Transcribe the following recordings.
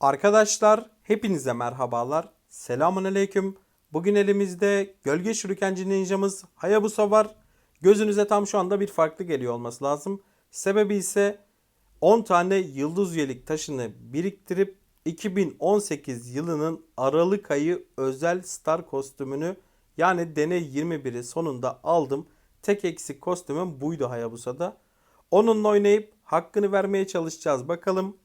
Arkadaşlar hepinize merhabalar. Selamun aleyküm. Bugün elimizde gölge şurikenci ninjamız Hayabusa var. Gözünüze tam şu anda bir farklı geliyor olması lazım. Sebebi ise 10 tane yıldız üyelik taşını biriktirip 2018 yılının Aralık ayı özel star kostümünü yani deney 21'i sonunda aldım. Tek eksik kostümüm buydu Hayabusa'da. Onunla oynayıp hakkını vermeye çalışacağız. Bakalım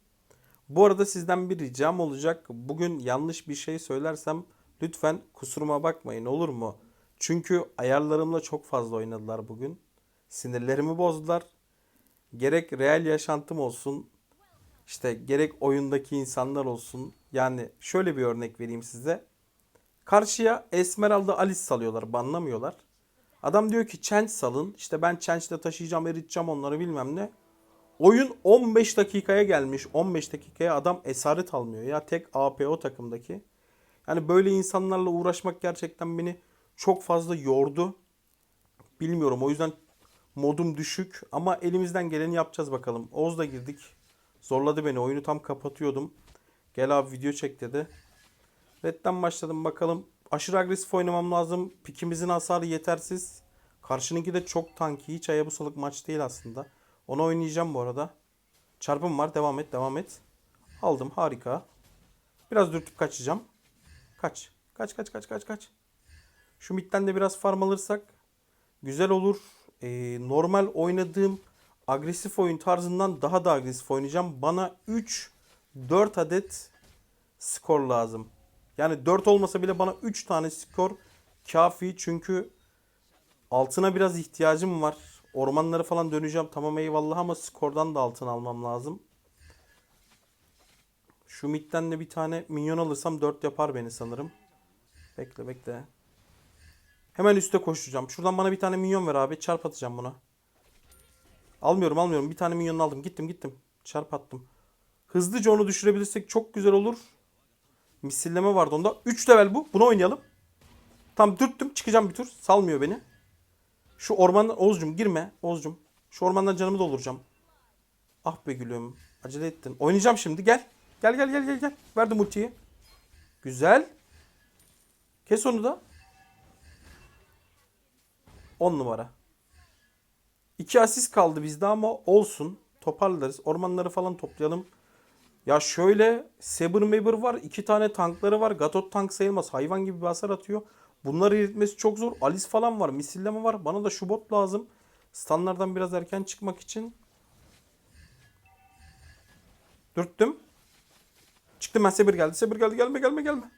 bu arada sizden bir ricam olacak. Bugün yanlış bir şey söylersem lütfen kusuruma bakmayın olur mu? Çünkü ayarlarımla çok fazla oynadılar bugün. Sinirlerimi bozdular. Gerek real yaşantım olsun, işte gerek oyundaki insanlar olsun. Yani şöyle bir örnek vereyim size. Karşıya Esmeralda Alice salıyorlar, banlamıyorlar. Adam diyor ki Change salın. İşte ben Change'de taşıyacağım, eriteceğim onları bilmem ne. Oyun 15 dakikaya gelmiş. 15 dakikaya adam esaret almıyor ya. Tek APO takımdaki. Yani böyle insanlarla uğraşmak gerçekten beni çok fazla yordu. Bilmiyorum o yüzden modum düşük ama elimizden geleni yapacağız bakalım. Oğuz'la girdik. Zorladı beni. Oyunu tam kapatıyordum. Gel abi video çek dedi. Red'den başladım bakalım. Aşırı agresif oynamam lazım. Pikimizin hasarı yetersiz. Karşınınki de çok tanki. Hiç ayabusalık maç değil aslında. Onu oynayacağım bu arada. Çarpım var. Devam et. Devam et. Aldım. Harika. Biraz dürtüp kaçacağım. Kaç. Kaç kaç kaç kaç kaç. Şu midden de biraz farm alırsak güzel olur. Ee, normal oynadığım agresif oyun tarzından daha da agresif oynayacağım. Bana 3 4 adet skor lazım. Yani 4 olmasa bile bana 3 tane skor kafi. Çünkü altına biraz ihtiyacım var. Ormanları falan döneceğim. Tamam eyvallah ama skordan da altın almam lazım. Şu midden de bir tane minyon alırsam 4 yapar beni sanırım. Bekle bekle. Hemen üste koşacağım. Şuradan bana bir tane minyon ver abi. Çarp atacağım buna. Almıyorum almıyorum. Bir tane minyon aldım. Gittim gittim. Çarp attım. Hızlıca onu düşürebilirsek çok güzel olur. Misilleme vardı onda. 3 level bu. Bunu oynayalım. Tam dürttüm. Çıkacağım bir tur. Salmıyor beni. Şu ormandan Oğuzcum girme. Oğuzcum. Şu ormandan canımı dolduracağım. Ah be gülüm. Acele ettin. Oynayacağım şimdi. Gel. Gel gel gel gel gel. Verdim ultiyi. Güzel. Kes onu da. 10 numara. 2 asist kaldı bizde ama olsun. Toparlarız. Ormanları falan toplayalım. Ya şöyle Saber Maber var. iki tane tankları var. Gatot tank sayılmaz. Hayvan gibi bir hasar atıyor. Bunları eritmesi çok zor. Alice falan var. Misilleme var. Bana da şu bot lazım. Standlardan biraz erken çıkmak için. Dürttüm. Çıktım ben Saber geldi. Saber geldi. Gelme gelme gelme.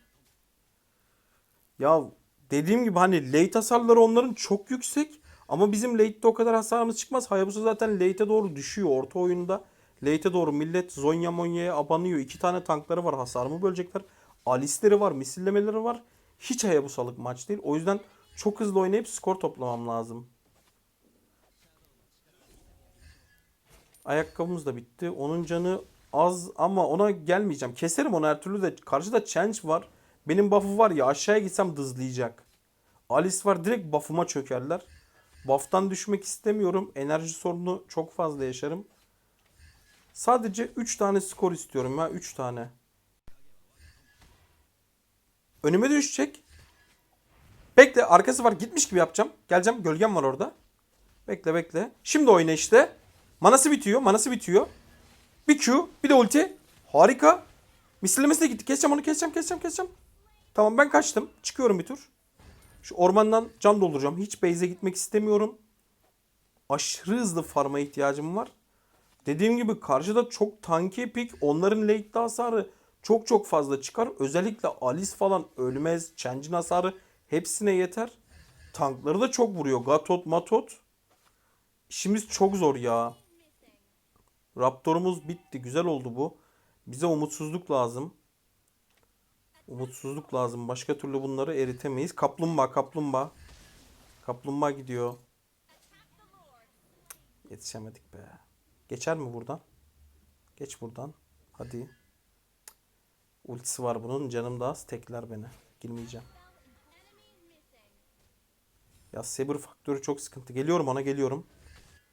Ya dediğim gibi hani late hasarları onların çok yüksek. Ama bizim late'de o kadar hasarımız çıkmaz. Hayabusa zaten late'e doğru düşüyor. Orta oyunda late'e doğru millet Zonya Monya'ya abanıyor. İki tane tankları var. Hasarımı bölecekler. Alice'leri var. Misillemeleri var. Hiç Hayabusalık maç değil. O yüzden çok hızlı oynayıp skor toplamam lazım. Ayakkabımız da bitti. Onun canı az ama ona gelmeyeceğim. Keserim onu her türlü de. Karşıda Change var. Benim buff'u var ya aşağıya gitsem dızlayacak. Alice var direkt buff'ıma çökerler. Buff'tan düşmek istemiyorum. Enerji sorunu çok fazla yaşarım. Sadece 3 tane skor istiyorum ya 3 tane. Önüme düşecek. Bekle arkası var gitmiş gibi yapacağım. Geleceğim gölgem var orada. Bekle bekle. Şimdi oyna işte. Manası bitiyor manası bitiyor. Bir Q bir de ulti. Harika. Misillemesi de gitti. Keseceğim onu keseceğim keseceğim keseceğim. Tamam ben kaçtım. Çıkıyorum bir tur. Şu ormandan can dolduracağım. Hiç base'e gitmek istemiyorum. Aşırı hızlı farma ihtiyacım var. Dediğim gibi karşıda çok tanki pik. Onların late'de hasarı çok çok fazla çıkar. Özellikle Alice falan ölmez. Change'in hasarı hepsine yeter. Tankları da çok vuruyor. Gatot, Matot. İşimiz çok zor ya. Raptor'umuz bitti. Güzel oldu bu. Bize umutsuzluk lazım. Umutsuzluk lazım. Başka türlü bunları eritemeyiz. Kaplumbağa, kaplumbağa. Kaplumbağa gidiyor. Yetişemedik be. Geçer mi buradan? Geç buradan. Hadi. Ultisi var bunun. Canım da az. Tekler beni. Girmeyeceğim. Ya Saber faktörü çok sıkıntı. Geliyorum ona geliyorum.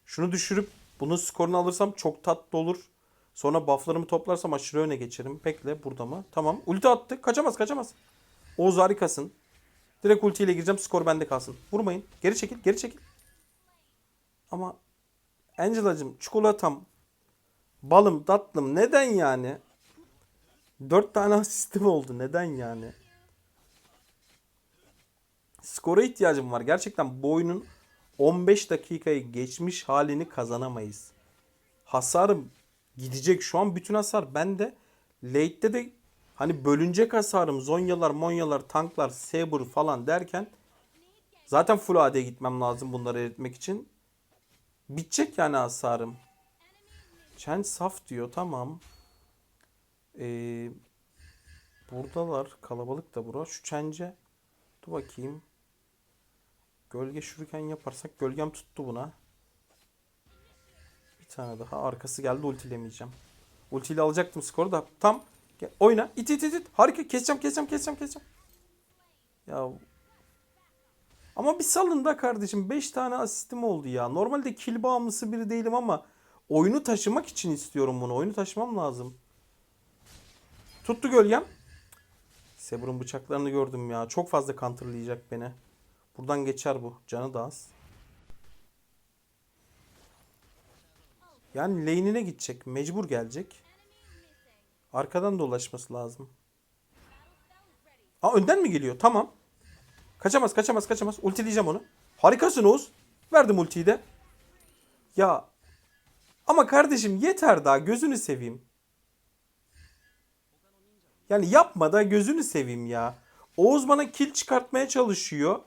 Şunu düşürüp bunun skorunu alırsam çok tatlı olur. Sonra bufflarımı toplarsam aşırı öne geçerim. Bekle burada mı? Tamam. Ulti attı. Kaçamaz kaçamaz. Oğuz harikasın. Direkt ultiyle gireceğim. Skor bende kalsın. Vurmayın. Geri çekil. Geri çekil. Ama Angela'cım çikolatam balım tatlım neden yani? Dört tane asistim oldu. Neden yani? Skora ihtiyacım var. Gerçekten bu oyunun 15 dakikayı geçmiş halini kazanamayız. Hasarım gidecek. Şu an bütün hasar bende. Late'de de hani bölünecek hasarım Zonyalar, Monyalar, tanklar, Saber falan derken zaten full AD'ye gitmem lazım bunları eritmek için. Bitecek yani hasarım. Chen saf diyor tamam. Ee, buradalar kalabalık da bura. Şu Chen'ce dur bakayım. Gölge şuruken yaparsak gölgem tuttu buna. Bir tane daha arkası geldi ultilemeyeceğim. Ultiyle alacaktım skoru da tam Gel, oyna it it it it harika keseceğim keseceğim keseceğim keseceğim. Ya ama bir salın da kardeşim 5 tane asistim oldu ya. Normalde kill bağımlısı biri değilim ama oyunu taşımak için istiyorum bunu. Oyunu taşımam lazım. Tuttu gölgem. Saber'ın bıçaklarını gördüm ya. Çok fazla counterlayacak beni. Buradan geçer bu. Canı da az. Yani lane'ine gidecek. Mecbur gelecek. Arkadan dolaşması lazım. Aa önden mi geliyor? Tamam. Kaçamaz kaçamaz kaçamaz. Ultileyeceğim onu. Harikasın Oğuz. Verdim ultiyi de. Ya. Ama kardeşim yeter daha gözünü seveyim. Yani yapma da gözünü seveyim ya. Oğuz bana kill çıkartmaya çalışıyor.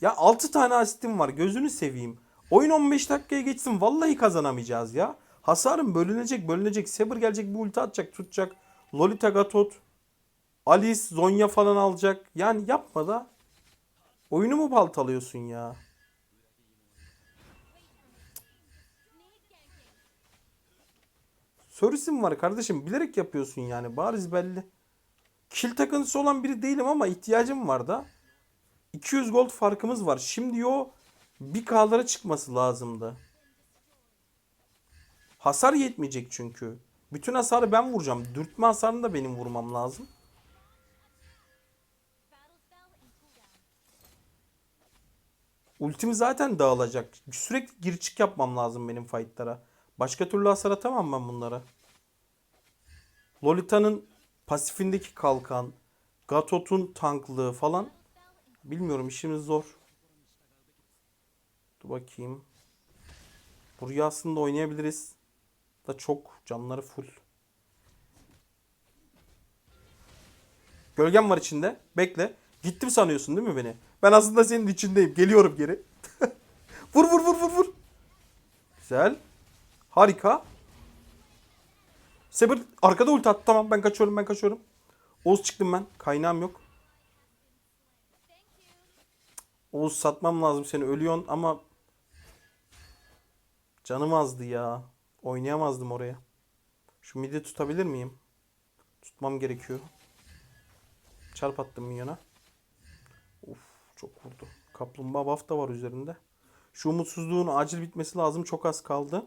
Ya 6 tane asistim var gözünü seveyim. Oyun 15 dakikaya geçsin vallahi kazanamayacağız ya. Hasarım bölünecek bölünecek. Saber gelecek bir ulti atacak tutacak. Lolita Gatot. Alice Zonya falan alacak. Yani yapma da. Oyunu mu baltalıyorsun ya? Servisim var kardeşim. Bilerek yapıyorsun yani. Bariz belli. Kill takıntısı olan biri değilim ama ihtiyacım var da. 200 gold farkımız var. Şimdi o bir K'lara çıkması lazımdı. Hasar yetmeyecek çünkü. Bütün hasarı ben vuracağım. Dürtme hasarını da benim vurmam lazım. Ultim zaten dağılacak. Sürekli gir çık yapmam lazım benim fightlara. Başka türlü hasar atamam ben bunlara. Lolita'nın pasifindeki kalkan, Gatot'un tanklığı falan. Bilmiyorum işimiz zor. Dur bakayım. Buraya aslında oynayabiliriz. Da çok canları full. Gölgem var içinde. Bekle. Gittim sanıyorsun değil mi beni? Ben aslında senin içindeyim. Geliyorum geri. vur vur vur vur vur. Güzel. Harika. Saber arkada ulti attı. Tamam ben kaçıyorum ben kaçıyorum. Oğuz çıktım ben. Kaynağım yok. Oğuz satmam lazım seni. Ölüyorsun ama canım azdı ya. Oynayamazdım oraya. Şu midi tutabilir miyim? Tutmam gerekiyor. Çarp attım minyona. Of çok vurdu. Kaplumbağa buff da var üzerinde. Şu umutsuzluğun acil bitmesi lazım. Çok az kaldı.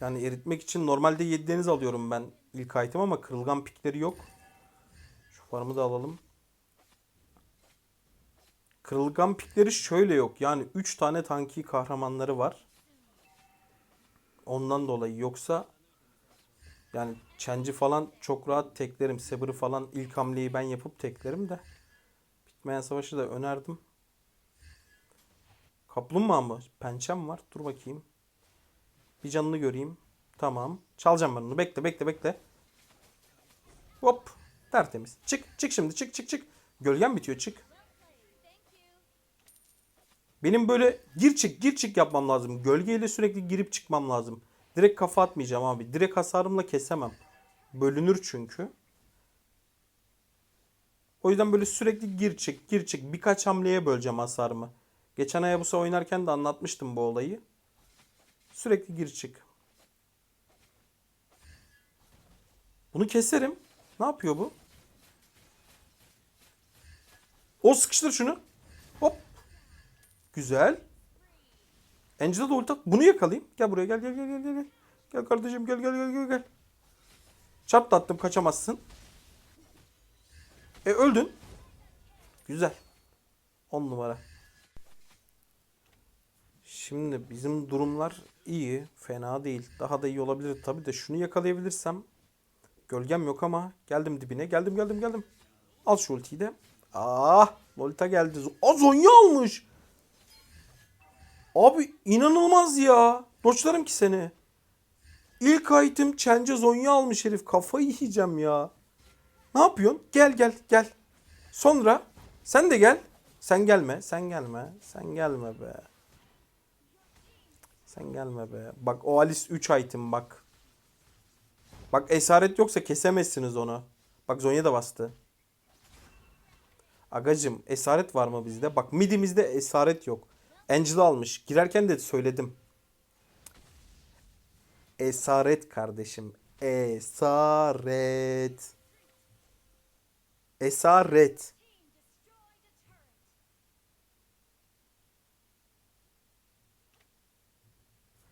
Yani eritmek için normalde 7 deniz alıyorum ben ilk item ama kırılgan pikleri yok. Şu farmı da alalım. Kırılgan pikleri şöyle yok. Yani 3 tane tanki kahramanları var. Ondan dolayı yoksa yani Chenji falan çok rahat teklerim. Saber'ı falan ilk hamleyi ben yapıp teklerim de. Bitmeyen savaşı da önerdim. Kaplumbağa mı? Pençem var. Dur bakayım. Bir canını göreyim. Tamam. Çalacağım ben onu. Bekle bekle bekle. Hop. Tertemiz. Çık çık şimdi çık çık çık. Gölgen bitiyor çık. Benim böyle gir çık gir çık yapmam lazım. Gölgeyle sürekli girip çıkmam lazım. Direkt kafa atmayacağım abi. Direkt hasarımla kesemem. Bölünür çünkü. O yüzden böyle sürekli gir çık gir çık birkaç hamleye böleceğim hasarımı. Geçen Hayabusa oynarken de anlatmıştım bu olayı. Sürekli gir çık. Bunu keserim. Ne yapıyor bu? O sıkıştır şunu. Hop. Güzel. Angela da ulti at. Bunu yakalayayım. Gel buraya gel gel gel gel gel. Gel kardeşim gel gel gel gel gel. Çarp da attım kaçamazsın. E öldün. Güzel. 10 numara. Şimdi bizim durumlar iyi. Fena değil. Daha da iyi olabilir tabii de şunu yakalayabilirsem. Gölgem yok ama geldim dibine. Geldim geldim geldim. Al şu ultiyi de. Ah Lolita geldi. Aa Zonya almış. Abi inanılmaz ya. Doçlarım ki seni. İlk item Çence Zonya almış herif. Kafayı yiyeceğim ya. Ne yapıyorsun? Gel gel gel. Sonra sen de gel. Sen gelme. Sen gelme. Sen gelme be. Sen gelme be. Bak o Alice 3 item bak. Bak esaret yoksa kesemezsiniz onu. Bak Zonya da bastı. Agacım esaret var mı bizde? Bak midimizde esaret yok. Angela almış. Girerken de söyledim. Esaret kardeşim. Esaret. Esaret.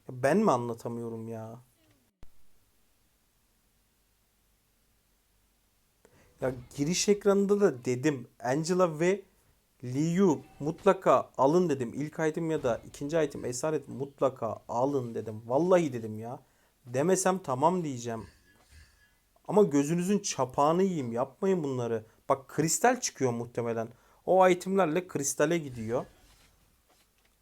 Ben mi anlatamıyorum ya? Ya giriş ekranında da dedim Angela ve Liu mutlaka alın dedim. İlk item ya da ikinci item esaret mutlaka alın dedim. Vallahi dedim ya. Demesem tamam diyeceğim. Ama gözünüzün çapağını yiyeyim. Yapmayın bunları. Bak kristal çıkıyor muhtemelen. O itemlerle kristale gidiyor.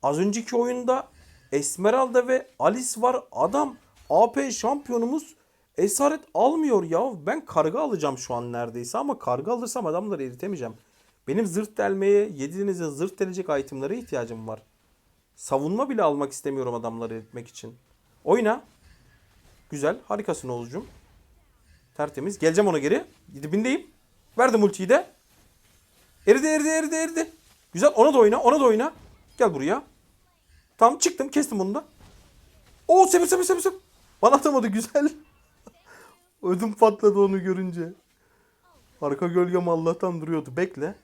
Az önceki oyunda Esmeralda ve Alice var. Adam AP şampiyonumuz esaret almıyor ya. Ben karga alacağım şu an neredeyse ama karga alırsam adamları eritemeyeceğim. Benim zırt delmeye, yediğinizde zırt delecek itemlere ihtiyacım var. Savunma bile almak istemiyorum adamları eritmek için. Oyna. Güzel. Harikasın Oğuzcum. Tertemiz. Geleceğim ona geri. Dibindeyim. Verdim ultiyi de. Eridi eridi eridi eridi. Güzel. Ona da oyna. Ona da oyna. Gel buraya. Tamam çıktım. Kestim onu da. Oo sepe sepe sepe sepe. Bana atamadı güzel. Ödüm patladı onu görünce. Arka gölgem Allah'tan duruyordu. Bekle.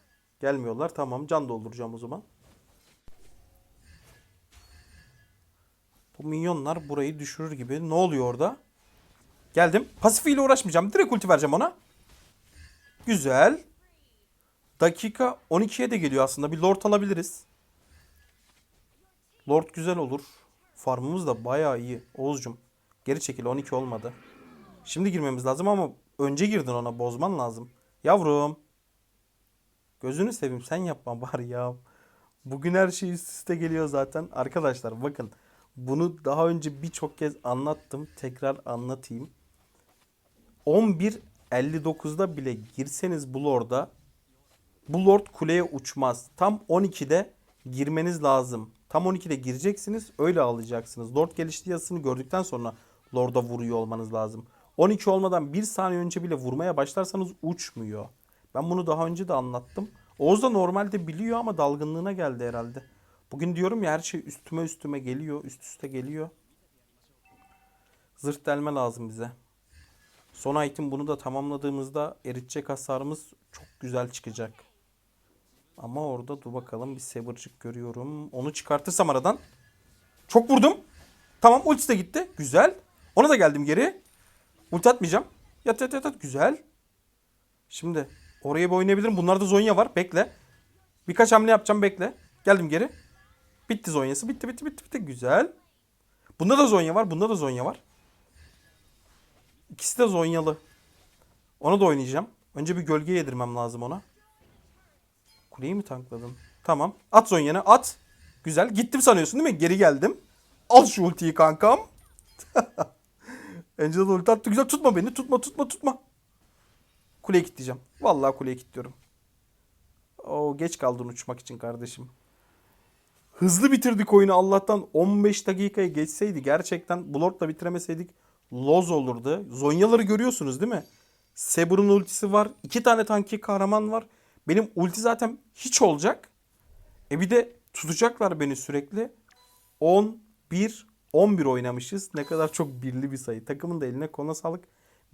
Gelmiyorlar. Tamam. Can dolduracağım o zaman. Bu minyonlar burayı düşürür gibi. Ne oluyor orada? Geldim. Pasifiyle uğraşmayacağım. Direkt ulti vereceğim ona. Güzel. Dakika 12'ye de geliyor aslında. Bir lord alabiliriz. Lord güzel olur. Farmımız da bayağı iyi. Oğuzcum. Geri çekil 12 olmadı. Şimdi girmemiz lazım ama önce girdin ona bozman lazım. Yavrum. Gözünü seveyim sen yapma bari ya. Bugün her şey üst üste geliyor zaten. Arkadaşlar bakın bunu daha önce birçok kez anlattım. Tekrar anlatayım. 11.59'da bile girseniz bu lorda bu lord kuleye uçmaz. Tam 12'de girmeniz lazım. Tam 12'de gireceksiniz öyle alacaksınız. Lord gelişti yazısını gördükten sonra lorda vuruyor olmanız lazım. 12 olmadan 1 saniye önce bile vurmaya başlarsanız uçmuyor. Ben bunu daha önce de anlattım. Oğuz da normalde biliyor ama dalgınlığına geldi herhalde. Bugün diyorum ya her şey üstüme üstüme geliyor. Üst üste geliyor. Zırt delme lazım bize. Son item bunu da tamamladığımızda eritecek hasarımız çok güzel çıkacak. Ama orada dur bakalım bir Saber'cık görüyorum. Onu çıkartırsam aradan. Çok vurdum. Tamam ultisi de gitti. Güzel. Ona da geldim geri. Ulti atmayacağım. Yat yat yat yat. Güzel. Şimdi oraya bir oynayabilirim. Bunlarda Zonya var. Bekle. Birkaç hamle yapacağım. Bekle. Geldim geri. Bitti Zonya'sı. Bitti bitti bitti bitti. Güzel. Bunda da Zonya var. Bunda da Zonya var. İkisi de Zonyalı. Ona da oynayacağım. Önce bir gölge yedirmem lazım ona. Kuleyi mi tankladın? Tamam. At Zonya'nı. At. Güzel. Gittim sanıyorsun değil mi? Geri geldim. Al şu ultiyi kankam. Angela da ulti attı. Güzel. Tutma beni. Tutma tutma tutma. Kuleye kilitleyeceğim. Vallahi kuleye kilitliyorum. Oo, geç kaldın uçmak için kardeşim. Hızlı bitirdik oyunu Allah'tan 15 dakikaya geçseydi gerçekten bu Lord'la bitiremeseydik Loz olurdu. Zonyaları görüyorsunuz değil mi? Saber'ın ultisi var. iki tane tanki kahraman var. Benim ulti zaten hiç olacak. E bir de tutacaklar beni sürekli. 11 11 oynamışız. Ne kadar çok birli bir sayı. Takımın da eline kona sağlık.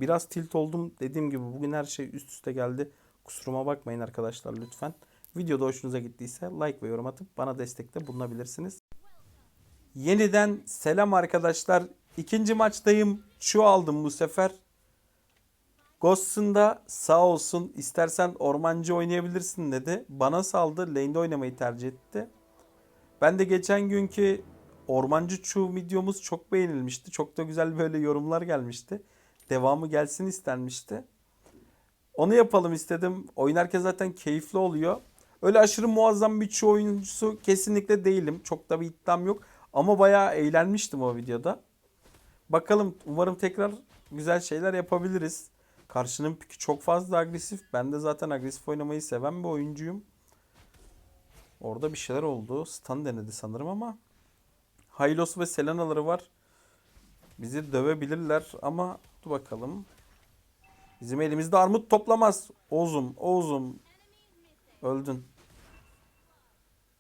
Biraz tilt oldum. Dediğim gibi bugün her şey üst üste geldi. Kusuruma bakmayın arkadaşlar lütfen. Videoda hoşunuza gittiyse like ve yorum atıp bana destekte bulunabilirsiniz. Yeniden selam arkadaşlar. İkinci maçtayım. Şu aldım bu sefer. Ghost'un da sağ olsun istersen ormancı oynayabilirsin dedi. Bana saldı. Lane'de oynamayı tercih etti. Ben de geçen günkü ormancı çuğ videomuz çok beğenilmişti. Çok da güzel böyle yorumlar gelmişti. Devamı gelsin istenmişti. Onu yapalım istedim. Oynarken zaten keyifli oluyor. Öyle aşırı muazzam bir çoğu oyuncusu kesinlikle değilim. Çok da bir iddiam yok. Ama bayağı eğlenmiştim o videoda. Bakalım umarım tekrar güzel şeyler yapabiliriz. Karşının piki çok fazla agresif. Ben de zaten agresif oynamayı seven bir oyuncuyum. Orada bir şeyler oldu. Stun denedi sanırım ama. Hylos ve Selena'ları var. Bizi dövebilirler ama dur bakalım. Bizim elimizde armut toplamaz. Oğuzum, Oğuzum. Öldün.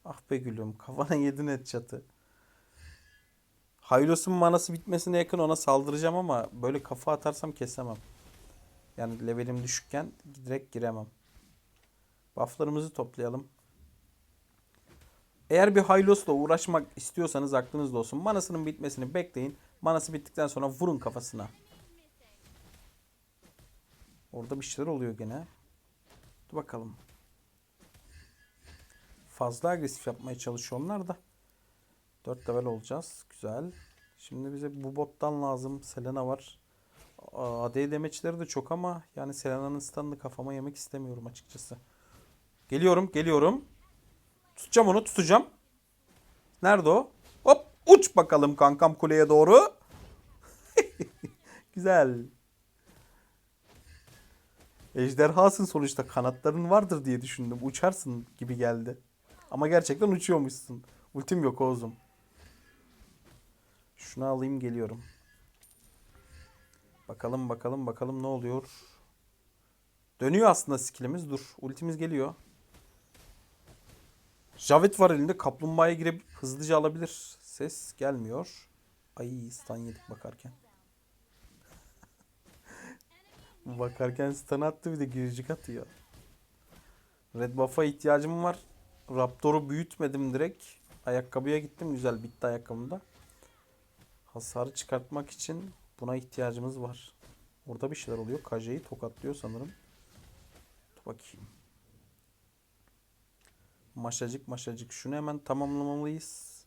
Ah be gülüm. Kafana yedin et çatı. Hylos'un manası bitmesine yakın ona saldıracağım ama böyle kafa atarsam kesemem. Yani levelim düşükken direkt giremem. Bufflarımızı toplayalım. Eğer bir Hylos'la uğraşmak istiyorsanız aklınızda olsun. Manasının bitmesini bekleyin. Manası bittikten sonra vurun kafasına. Orada bir şeyler oluyor gene. Dur bakalım. Fazla agresif yapmaya çalışıyor onlar da. 4 level olacağız. Güzel. Şimdi bize bu bottan lazım. Selena var. AD demeçleri de çok ama yani Selena'nın stun'ını kafama yemek istemiyorum açıkçası. Geliyorum, geliyorum. Tutacağım onu, tutacağım. Nerede o? Hop, uç bakalım kankam kuleye doğru. Güzel. Ejderhasın sonuçta kanatların vardır diye düşündüm. Uçarsın gibi geldi. Ama gerçekten uçuyormuşsun. Ultim yok Oğuz'um. Şunu alayım geliyorum. Bakalım bakalım bakalım ne oluyor. Dönüyor aslında skillimiz. Dur. Ultimiz geliyor. Javet var elinde. Kaplumbağaya girip hızlıca alabilir. Ses gelmiyor. Ay stun yedik bakarken. bakarken stun attı bir de giricik atıyor. Red buff'a ihtiyacım var. Raptor'u büyütmedim direkt. Ayakkabıya gittim. Güzel bitti ayakkabımda. Hasarı çıkartmak için buna ihtiyacımız var. Orada bir şeyler oluyor. Kaje'yi tokatlıyor sanırım. Dur bakayım. Maşacık maşacık. Şunu hemen tamamlamalıyız.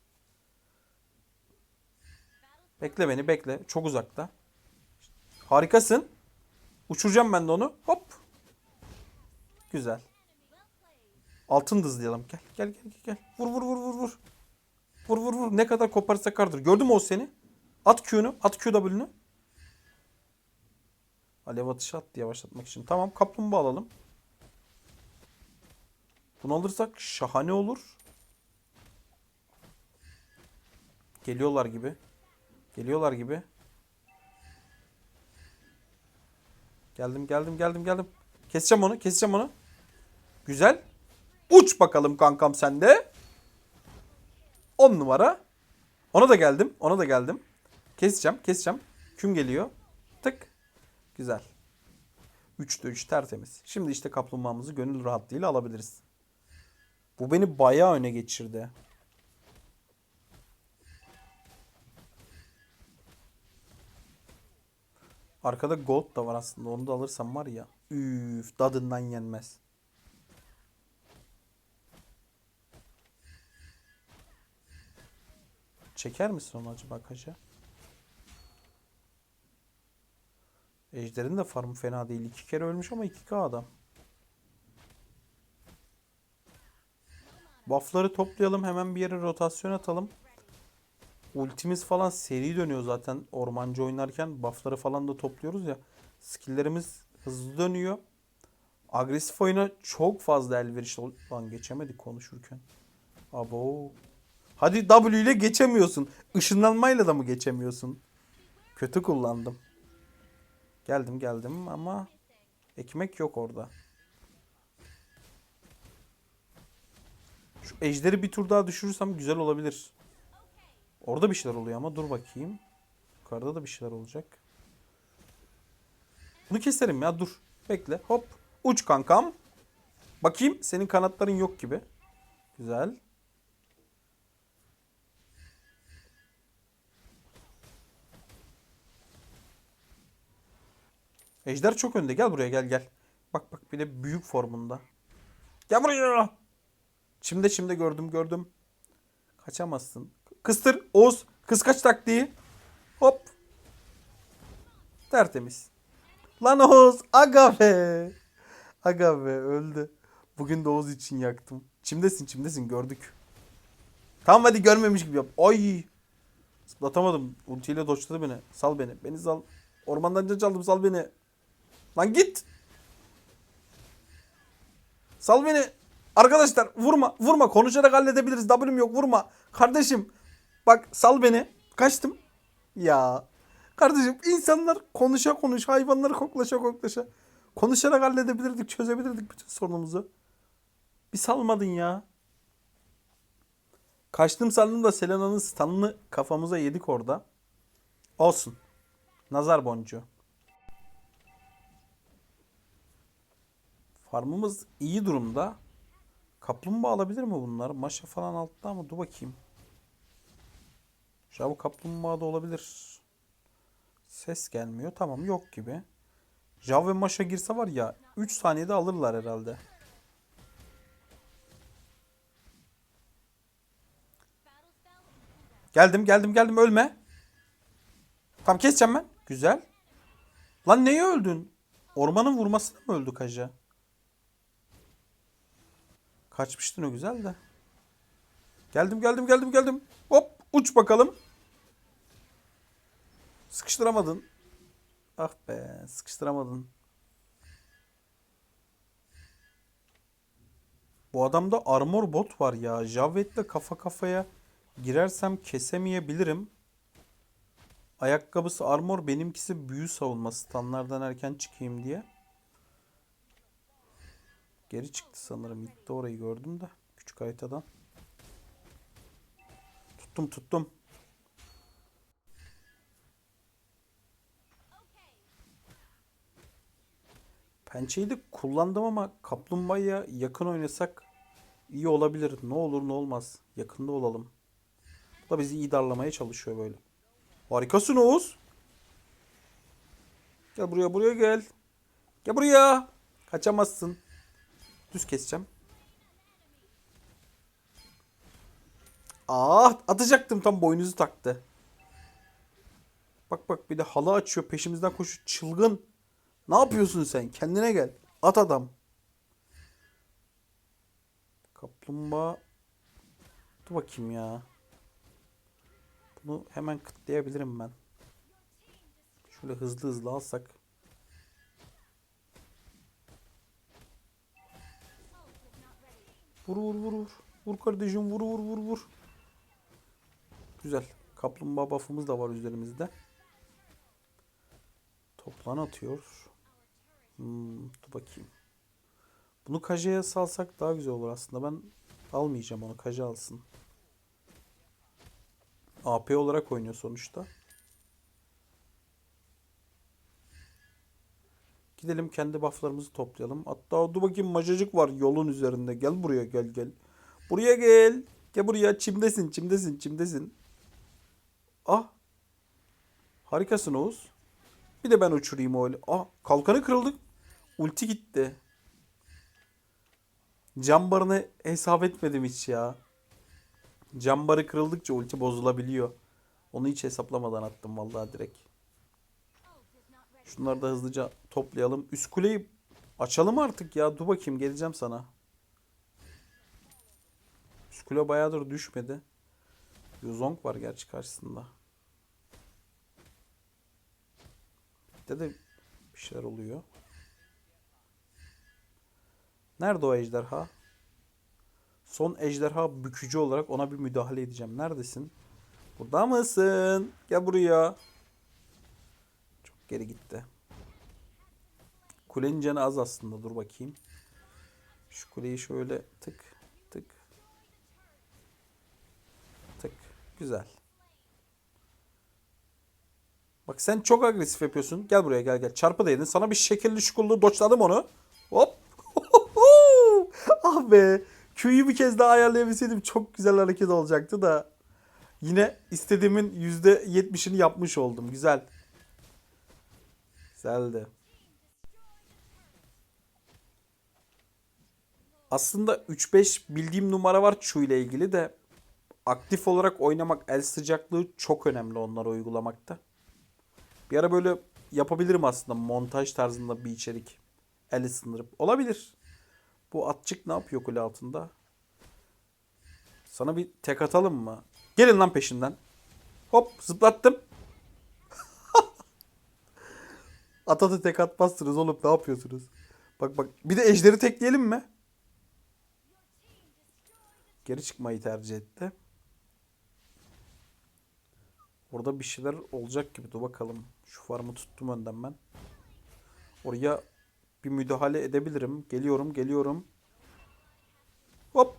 Bekle beni bekle. Çok uzakta. Harikasın. Uçuracağım ben de onu. Hop. Güzel. Altın dızlayalım. Gel gel gel gel. Vur vur vur vur vur. Vur vur vur. Ne kadar koparsa kardır. Gördün mü o seni? At Q'nu. At QW'nü. Alev atışı attı yavaşlatmak için. Tamam kaplumbağa alalım. Bunu alırsak şahane olur. Geliyorlar gibi. Geliyorlar gibi. Geldim geldim geldim geldim. Keseceğim onu keseceğim onu. Güzel. Uç bakalım kankam sen de. 10 numara. Ona da geldim. Ona da geldim. Keseceğim. Keseceğim. Küm geliyor. Tık. Güzel. 3'te 3 tertemiz. Şimdi işte kaplumbağamızı gönül rahatlığıyla alabiliriz. Bu beni bayağı öne geçirdi. Arkada gold da var aslında. Onu da alırsam var ya. Üf, dadından yenmez. Çeker misin onu acaba kaça? Ejder'in de farmı fena değil. İki kere ölmüş ama 2K adam. Buff'ları toplayalım. Hemen bir yere rotasyon atalım. Ultimiz falan seri dönüyor zaten ormancı oynarken. Buff'ları falan da topluyoruz ya. Skill'lerimiz hızlı dönüyor. Agresif oyuna çok fazla elverişli. Lan geçemedik konuşurken. Abo. Hadi W ile geçemiyorsun. Işınlanmayla da mı geçemiyorsun? Kötü kullandım. Geldim geldim ama ekmek yok orada. Şu ejderi bir tur daha düşürürsem güzel olabilir. Orada bir şeyler oluyor ama dur bakayım. Yukarıda da bir şeyler olacak. Bunu keserim ya dur. Bekle hop. Uç kankam. Bakayım senin kanatların yok gibi. Güzel. Ejder çok önde. Gel buraya gel gel. Bak bak bir de büyük formunda. Gel buraya. Şimdi şimdi gördüm gördüm. Kaçamazsın. Kıstır Oğuz. Kıskaç taktiği. Hop. Tertemiz. Lan Oğuz. Aga be. Aga be öldü. Bugün de Oğuz için yaktım. Çimdesin çimdesin gördük. Tamam hadi görmemiş gibi yap. Ay. Zıplatamadım. Ultiyle doçladı beni. Sal beni. Beni sal. Ormandan can çaldım sal beni. Lan git. Sal beni. Arkadaşlar vurma vurma konuşarak halledebiliriz. W'm yok vurma. Kardeşim bak sal beni. Kaçtım. Ya. Kardeşim insanlar konuşa konuş hayvanları koklaşa koklaşa. Konuşarak halledebilirdik çözebilirdik bütün sorunumuzu. Bir salmadın ya. Kaçtım sandım da Selena'nın stun'ını kafamıza yedik orada. Olsun. Nazar boncuğu. Farmımız iyi durumda. Kaplumbağa alabilir mi bunlar? Maşa falan altta ama dur bakayım. Bu kaplumbağa da olabilir. Ses gelmiyor. Tamam yok gibi. Jav ve Maşa girse var ya 3 saniyede alırlar herhalde. Geldim geldim geldim ölme. Tam keseceğim ben. Güzel. Lan neye öldün? Ormanın vurmasına mı öldü Kaja? Kaçmıştın o güzel de. Geldim geldim geldim geldim. Hop uç bakalım. Sıkıştıramadın. Ah be sıkıştıramadın. Bu adamda armor bot var ya. Javvet'le kafa kafaya girersem kesemeyebilirim. Ayakkabısı armor benimkisi büyü savunma standlardan erken çıkayım diye. Geri çıktı sanırım. Gitti orayı gördüm de. Küçük haritadan. Tuttum tuttum. Pençeyi de kullandım ama kaplumbağaya yakın oynasak iyi olabilir. Ne olur ne olmaz. Yakında olalım. Bu da bizi iyi darlamaya çalışıyor böyle. Harikasın Oğuz. Gel buraya buraya gel. Gel buraya. Kaçamazsın. Düz keseceğim. Ah atacaktım tam boynuzu taktı. Bak bak bir de halı açıyor peşimizden koşuyor. Çılgın. Ne yapıyorsun sen? Kendine gel. At adam. Kaplumbağa. Dur bakayım ya. Bunu hemen kıtlayabilirim ben. Şöyle hızlı hızlı alsak. Vur vur vur vur. Vur kardeşim vur vur vur vur. Güzel. Kaplumbağa buff'ımız da var üzerimizde. Toplan atıyor. Hmm, dur bakayım. Bunu Kaje'ye salsak daha güzel olur aslında. Ben almayacağım onu. Kaje alsın. AP olarak oynuyor sonuçta. Gidelim kendi bufflarımızı toplayalım. Hatta dur bakayım macacık var yolun üzerinde. Gel buraya gel gel. Buraya gel. Gel buraya çimdesin çimdesin çimdesin. Ah. Harikasın Oğuz. Bir de ben uçurayım öyle. Ah kalkanı kırıldı. Ulti gitti. Cam barını hesap etmedim hiç ya. Cam barı kırıldıkça ulti bozulabiliyor. Onu hiç hesaplamadan attım vallahi direkt. Şunları da hızlıca toplayalım. Üst kuleyi açalım artık ya. Dur bakayım geleceğim sana. Üst kule bayağıdır düşmedi. Yuzong var gerçi karşısında. Bir de bir şeyler oluyor. Nerede o ejderha? Son ejderha bükücü olarak ona bir müdahale edeceğim. Neredesin? Burada mısın? Gel buraya. Çok geri gitti. Kulenin canı az aslında. Dur bakayım. Şu kuleyi şöyle tık tık tık. Güzel. Bak sen çok agresif yapıyorsun. Gel buraya gel gel. Çarpı da. Sana bir şekilli şukullu doçladım onu. Hop. ah be. Q'yu bir kez daha ayarlayabilseydim çok güzel hareket olacaktı da. Yine istediğimin %70'ini yapmış oldum. Güzel. Güzeldi. Aslında 3-5 bildiğim numara var Chu ile ilgili de aktif olarak oynamak el sıcaklığı çok önemli onları uygulamakta. Bir ara böyle yapabilirim aslında montaj tarzında bir içerik. El ısındırıp. Olabilir. Bu atçık ne yapıyor kule altında? Sana bir tek atalım mı? Gelin lan peşinden. Hop zıplattım. Atatı tek atmazsınız oğlum ne yapıyorsunuz? Bak bak bir de ejderi tekleyelim mi? Geri çıkmayı tercih etti. Orada bir şeyler olacak gibi. Dur bakalım. Şu farmı tuttum önden ben. Oraya bir müdahale edebilirim. Geliyorum, geliyorum. Hop.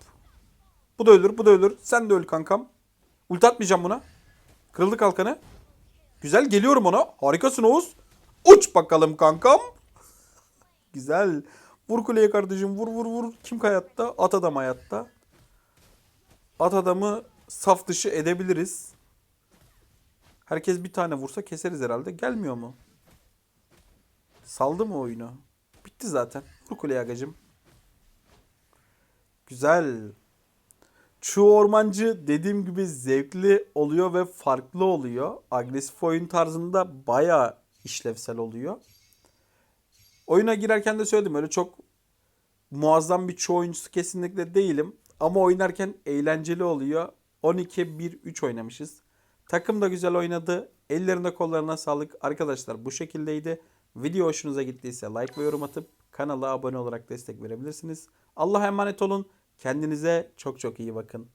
Bu da ölür, bu da ölür. Sen de öl kankam. Ulti atmayacağım buna. Kırıldı kalkanı. Güzel geliyorum ona. Harikasın Oğuz. Uç bakalım kankam. Güzel. Vur kuleye kardeşim. Vur vur vur. Kim hayatta? At adam hayatta. At adamı saf dışı edebiliriz. Herkes bir tane vursa keseriz herhalde. Gelmiyor mu? Saldı mı oyunu? Bitti zaten. Vur kuleye. Güzel. Şu ormancı dediğim gibi zevkli oluyor ve farklı oluyor. Agresif oyun tarzında bayağı işlevsel oluyor. Oyuna girerken de söyledim öyle çok muazzam bir çoğu oyuncusu kesinlikle değilim. Ama oynarken eğlenceli oluyor. 12-1-3 oynamışız. Takım da güzel oynadı. Ellerine kollarına sağlık. Arkadaşlar bu şekildeydi. Video hoşunuza gittiyse like ve yorum atıp kanala abone olarak destek verebilirsiniz. Allah'a emanet olun. Kendinize çok çok iyi bakın.